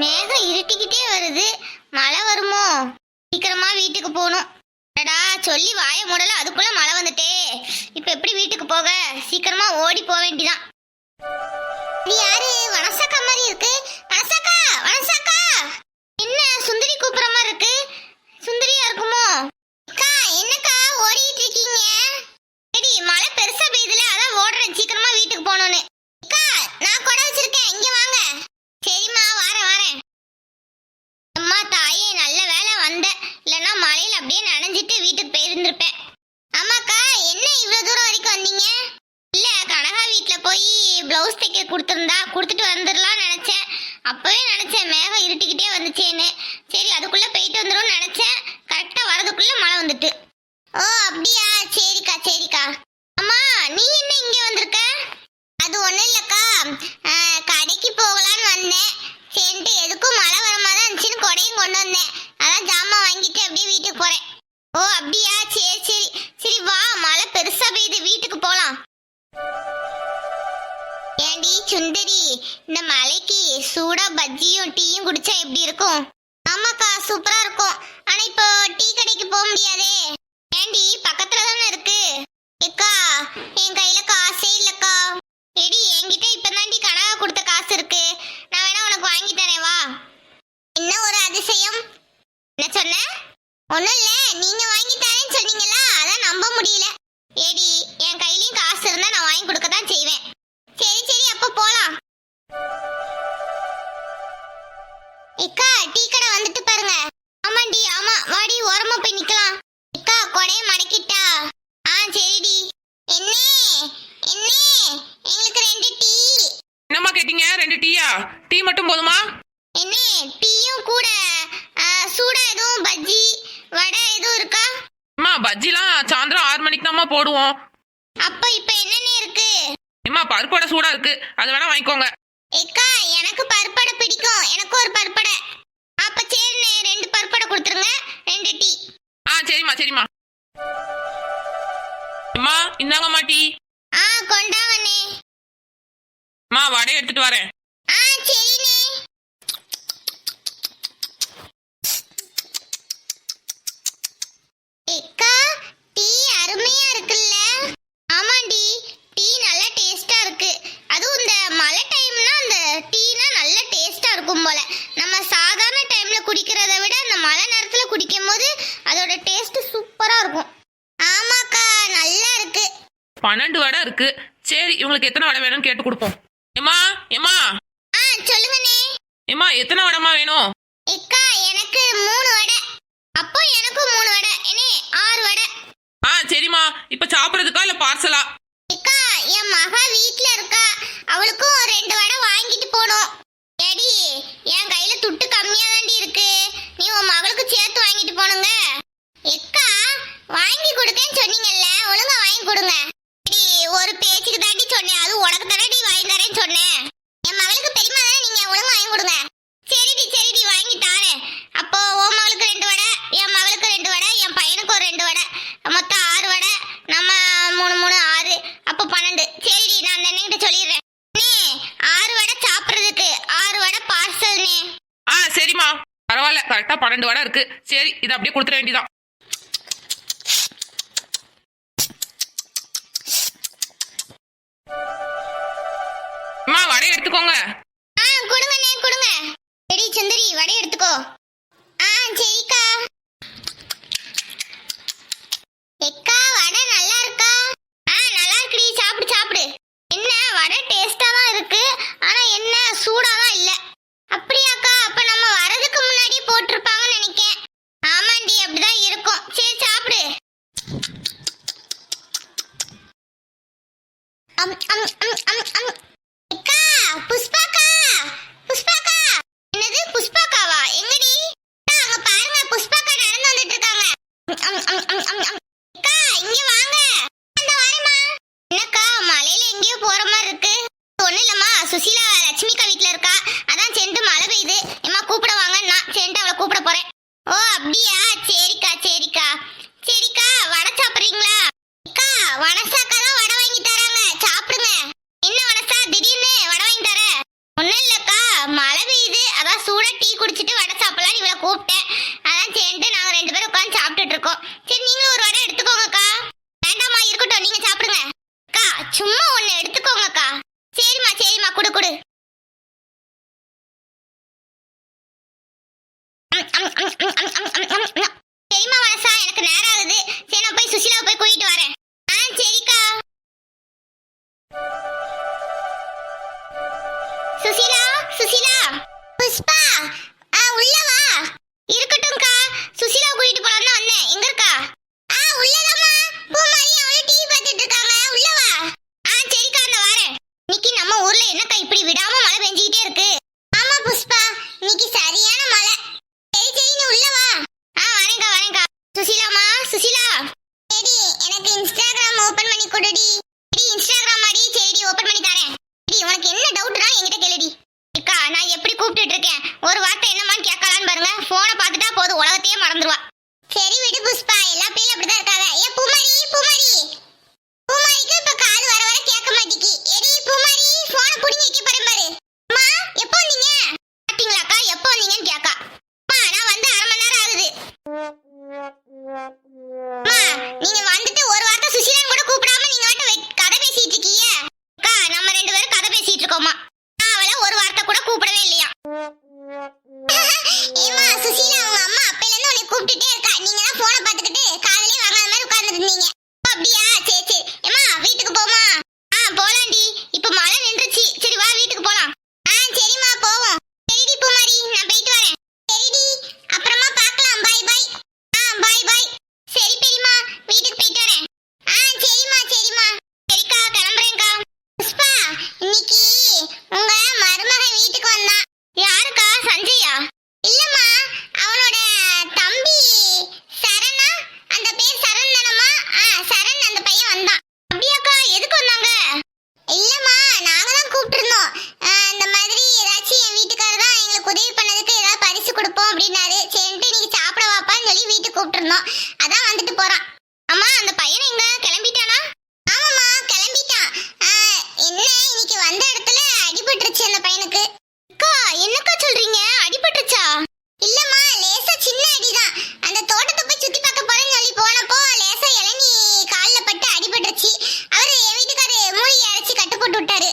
மேகம் இருட்டிக்கிட்டே வருது. மழை வருமோ? சீக்கிரமா வீட்டுக்கு போகணும். அடடா சொல்லி வாய மூடல அதுக்குள்ள மழை வந்துட்டே. இப்ப எப்படி வீட்டுக்கு போக? சீக்கிரமா ஓடி போக வேண்டிதான். இது யாரு? வனசாக்கா மாதிரி இருக்கு வனசாக்கா வனசாக்கா என்ன சுந்தரி கூப்பிடுற மாதிரி இருக்கு சுந்தரியா இருக்குமோ அக்கா என்னக்கா ஓடிட்டு இருக்கீங்க சரி மழை பெருசா பெய்யுதுல அதான் ஓடுறேன் சீக்கிரமா வீட்டுக்கு போகணும்னு அக்கா நான் கொடை வச்சிருக்கேன் இங்க வாங்க சரிம்மா வாரேன் வாரேன் அம்மா தாயே நல்ல வேலை வந்த இல்லைன்னா மழையில அப்படியே நனைஞ்சிட்டு வீட்டுக்கு போயிருந்திருப்பேன். ஆமாக்கா என்ன இவ்வளோ தூரம் வரைக்கும் வந்தீங்க? இல்லை கனகா வீட்டில் போய் ப்ளவுஸ் தைக்க கொடுத்துருந்தா கொடுத்துட்டு வந்துடலாம்னு நினைச்சேன். அப்பவே நினச்சேன் மேகம் இருட்டிக்கிட்டே வந்துச்சேன்னு. சரி அதுக்குள்ள போயிட்டு வந்துடும் நினைச்சேன் கரெக்டா வரதுக்குள்ள மழை வந்துட்டு ஓ அப்படியா சரிக்கா சரிக்கா அம்மா நீ என்ன இங்க வந்திருக்க அது ஒண்ணும் இல்லக்கா அஹ், கடைக்கு போகலான்னு வந்தேன் சரின்ட்டு எதுக்கும் மழை வர மாதிரி இருந்துச்சுன்னு கொடையும் கொண்டு வந்தேன் அதான் ஜாமான் வாங்கிட்டு அப்படியே வீட்டுக்கு போறேன் ஓ அப்படியா? சரி சரி. சரி வா. மழை பெருசா பெய்யுது. வீட்டுக்கு போலாம். ஏண்டி சுந்தரி இந்த மலைக்கு சூடா பஜ்ஜியும் டீயும் குடிச்சா எப்படி இருக்கும்? ஆமாக்கா சூப்பரா இருக்கும். ஆனா இப்போ டீ கடைக்கு போக முடியாதே. ஏண்டி பக்கத்துல தானே இருக்கு. ஏக்கா என் கையில காசே இல்லக்கா. எடி என்கிட்ட இப்பதாண்டி கனகா கொடுத்த காசு இருக்கு. நான் வேணா உனக்கு வாங்கி தரேன் வா. என்ன ஒரு அதிசயம்? என்ன சொன்ன? ஒண்ணும் இல்ல நீங்க வாங்கி தரேன்னு சொன்னீங்களா அதான் நம்ப முடியல. ஏடி என் கையிலயும் காசு இருந்தா நான் வாங்கி கொடுக்க தான் செய்வேன். சரி சரி அப்ப போலாம். இக்கா டீ கடை வந்துட்டு பாருங்க. ஆமாண்டி ஆமா வாடி ஓரமா போய் நிக்கலாம். இக்கா கொடைய மடக்கிட்டா? ஆ சரிடி. என்னே என்னே எங்களுக்கு ரெண்டு டீ. என்னம்மா கேட்டீங்க ரெண்டு டீயா? டீ மட்டும் போதுமா? என்னே டீயும் கூட ஆ, சூடா எதுவும் பஜ்ஜி வடை எதுவும் இருக்கா? அம்மா பஜ்ஜிலாம் சாயந்தரம் ஆறு மணிக்கு தாம்மா போடுவோம். அப்ப இப்ப என்னென்ன இருக்கு? அம்மா பருப்போட சூடா இருக்கு. அது வேணா வாங்கிக்கோங்க. ஏக்கா எனக்கு பருப்படை பிடிக்கும். எனக்கு ஒரு பருப்படை. அப்ப சரிண்ணே ரெண்டு பருப்படை கொடுத்துருங்க. ரெண்டு டீ. ஆ சரிம்மா சரிம்மா. அம்மா இந்தாங்கம்மா டீ. ஆ கொண்டாங்கண்ணே அம்மா வடை எடுத்துட்டு வரேன் ஆ சரிண்ணே ஏக்கா டீ அருமையா இருக்குல்ல ஆமாண்டி டீ நல்ல டேஸ்டா இருக்கு அதுவும் இந்த மழை டைம்னா அந்த டீனா நல்ல டேஸ்டா இருக்கும் போல. நம்ம சாதாரண டைம்ல குடிக்கிறத விட அந்த மழை நேரத்துல குடிக்கும் போது அதோட டேஸ்ட் சூப்பரா இருக்கும். ஆமாக்கா நல்லா இருக்கு. பன்னெண்டு வடை இருக்கு. சரி இவங்களுக்கு எத்தனை வடை வேணும்னு கேட்டு கொடுப்போம். ஏம்மா ஏம்மா. ஆ சொல்லுங்கண்ணே ஏம்மா எத்தனை வடைம்மா வேணும்? இக்கா எனக்கு மூணு வடை. அப்போ எனக்கும் மூணு வடை. என்னே ஆறு வடை. ஆ சரிம்மா. இப்ப சாப்பிட்றதுக்கா இல்ல பார்சலா இக்கா என் மகா வீட்ல இருக்கா. அவளுக்கும் ரெண்டு வடை வாங்கிட்டு போனோம். ஏடி என் கையில துட்டு கம்மியா தாண்டி இருக்கு நீ உன் மகளுக்கு சேர்த்து வாங்கிட்டு போனுங்க எக்கா வாங்கி கொடுக்கேன்னு சொன்னீங்கல்ல ஒழுங்கா வாங்கி கொடுங்க டி ஒரு பேச்சுக்கு தாண்டி சொன்னேன் அது உனக்கு தானே வாங்கி தரேன்னு சொன்னேன் என் மகளுக்கு பெரியமா தானே நீங்க ஒழுங்கா வாங்கி கொடுங்க சரிடி சரிடி வாங்கி தாரேன் அப்போ உன் மகளுக்கு ரெண்டு வடை என் மகளுக்கு ரெண்டு வடை என் பையனுக்கு ஒரு ரெண்டு வடை மொத்தம் ஆறு வடை நம்ம மூணு மூணு ஆறு அப்போ பன்னெண்டு சரிடி நான் அந்த அண்ணன்கிட்ட சொல்லிடுறேன் அண்ணே, ஆறு வடை சாப்பிட்றதுக்கு ஆறு வடை பார்சல்னே ஆ சரிம்மா பரவாயில்ல ரெண்டு வடை இருக்கு. சரி இதை அப்படியே கொடுத்துட வேண்டியதான் அம்மா வடை எடுத்துக்கோங்க. ஆ கொடுங்க கொடுங்கண்ணே கொடுங்க. சரி சுந்தரி வடை எடுத்துக்கோ. ஆ சரிக்கா. ቀም ቀም குடு குடு. பெரியமா மனசா எனக்கு நேரம் ஆகுது. சரி நான் போய் சுஷிலாவை போய் கூட்டிட்டு வரேன். இன்னைக்கு 嗯。விட்டாரு